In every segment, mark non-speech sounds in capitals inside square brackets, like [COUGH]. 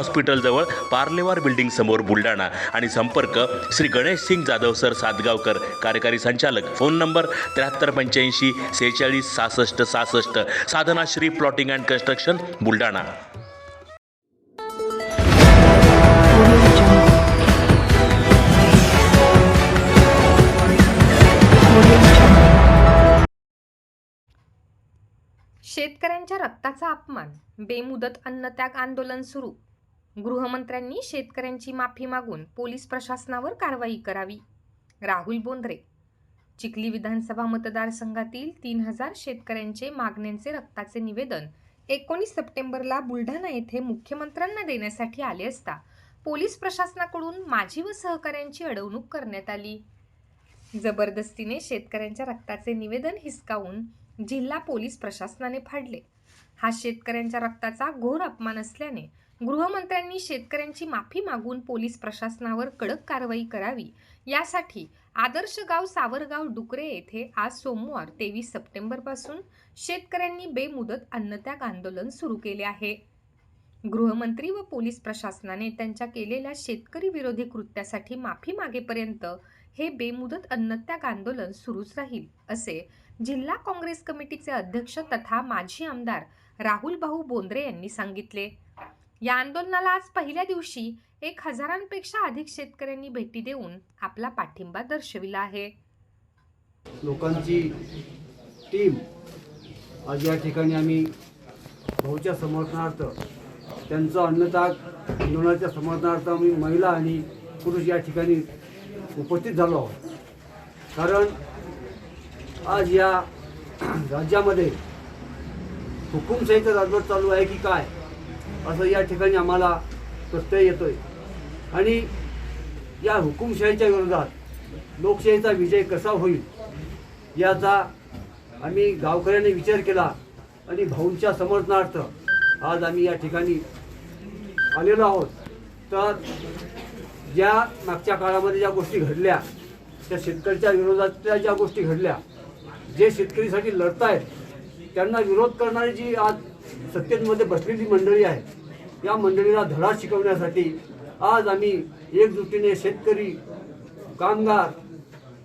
हॉस्पिटलजवळ Parlewar building समोर बुलढाणा. आणि संपर्क श्री गणेश सिंग जाधव सर सातगावकर कार्यकारी संचालक. फोन नंबर त्र्याहत्तर पंच्याऐंशी सेहेचाळीस सहासष्ट सहासष्ट. Sadhana Shri plotting and construction Buldhana. शेतकऱ्यांच्या रक्ताचा अपमान. बेमुदत अन्नत्याग आंदोलन सुरू. गृहमंत्र्यांनी शेतकऱ्यांची माफी मागून पोलीस प्रशासनावर कारवाई करावी. राहुल बोंद्रे. चिखली विधानसभा मतदारसंघातील तीन हजार शेतकऱ्यांचे मागण्यांचे रक्ताचे निवेदन एकोणीस सप्टेंबरला बुलढाणा येथे मुख्यमंत्र्यांना देण्यासाठी आले असता पोलीस प्रशासनाकडून माझी व सहकाऱ्यांची अडवणूक करण्यात आली. जबरदस्तीने शेतकऱ्यांच्या रक्ताचे निवेदन हिसकावून जिल्हा पोलीस प्रशासनाने फाडले. हा शेतकऱ्यांच्या रक्ताचा घोर अपमान असल्याने गृहमंत्र्यांनी शेतकऱ्यांची माफी मागून पोलीस प्रशासनावर कडक कारवाई करावी. यासाठी आदर्श गाव सावरगाव डुकरे येथे आज सोमवार तेवीस सप्टेंबरपासून शेतकऱ्यांनी बेमुदत अन्नत्याग आंदोलन सुरू केले आहे. गृहमंत्री व पोलीस प्रशासनाने त्यांच्या केलेल्या शेतकरी विरोधी कृत्यासाठी माफी मागेपर्यंत हे बेमुदत अन्नत्याग आंदोलन सुरूच राहील असे जिल्हा काँग्रेस कमिटीचे अध्यक्ष तथा माजी आमदार राहुल भाऊ बोंद्रे यांनी सांगितले. या आंदोलनाला आज पहिल्या दिवशी एक हजारांपेक्षा अधिक शेतकऱ्यांनी भेटी देऊन आपला पाठिंबा दर्शविला आहे. लोकांची टीम आज या ठिकाणी आम्ही भाऊच्या समर्थनार्थ त्यांचं अन्नताग आंदोलनाच्या समर्थनार्थ आम्ही महिला आणि पुरुष या ठिकाणी उपस्थित झालो आहोत. कारण आज या [CLEARS THROAT] राज्यामध्ये हुकुमशाहीचं राजवट चालू आहे की काय? असं या ठिकाणी आम्हाला प्रत्यय येतोय. आणि या हुकुमशाहीच्या विरोधात लोकशाहीचा विजय कसा होईल याचा आम्ही गावकऱ्यांनी विचार केला आणि भाऊंच्या समर्थनार्थ आज आम्ही या ठिकाणी आलेलो आहोत. तर ज्या मागच्या काळामध्ये ज्या गोष्टी घडल्या त्या शेतकऱ्याच्या विरोधातल्या ज्या गोष्टी घडल्या जे शेतकरीसाठी लढतायत त्यांना विरोध करणारी जी आज सत्तेमध्ये बसलेली मंडळी आहे या मंडळीला धडा शिकवण्यासाठी आज आम्ही एकजुटीने शेतकरी कामगार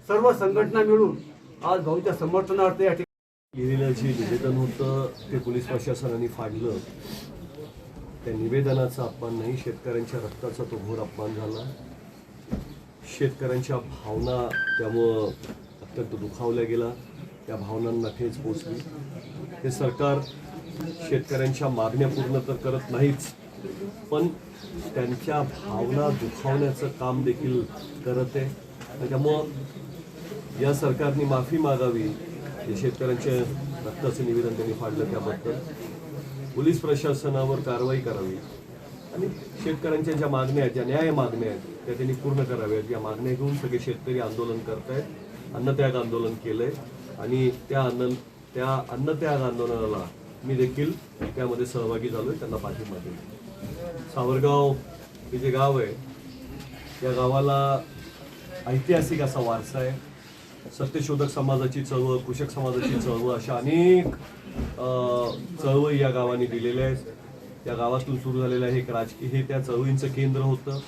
सर्व संघटना मिळून आज भाऊच्या समर्थनार्थ या ठिकाणी लिहिलेलं जे निवेदन होतं ते पोलीस प्रशासनाने फाडलं. त्या निवेदनाचा अपमान नाही शेतकऱ्यांच्या रक्ताचा तो घोर अपमान झाला. शेतकऱ्यांच्या भावना त्यामुळं अत्यंत दुखावल्या गेला. त्या भावनांना ठेच पोचली. हे सरकार शेतकऱ्यांच्या मागण्या पूर्ण तर करत नाहीच पण त्यांच्या भावना दुखावण्याचं काम देखील करत आहे. त्याच्यामुळं या सरकारने माफी मागावी हे शेतकऱ्यांचे रक्ताचं निवेदन त्यांनी फाडलं त्याबद्दल. पोलीस प्रशासनावर कारवाई करावी आणि शेतकऱ्यांच्या ज्या मागण्या आहेत ज्या न्याय मागण्या आहेत त्या त्यांनी पूर्ण कराव्यात. या मागण्या घेऊन सगळे शेतकरी आंदोलन करत आहेत अन्नत्याग आंदोलन केलंय आणि त्या अन्न त्या अन्नत्याग आंदोलनाला मी देखील त्यामध्ये सहभागी झालो आहे त्यांना पाठिंबा दिला सावरगाव हे जे गाव आहे या गावाला ऐतिहासिक असा वारसा आहे. सत्यशोधक समाजाची चळवळ कृषक समाजाची चळवळ अशा अनेक चळवळी या गावाने दिलेल्या आहेत. या गावातून सुरू झालेलं हे एक राजकीय हे त्या चळवळींचं केंद्र होतं.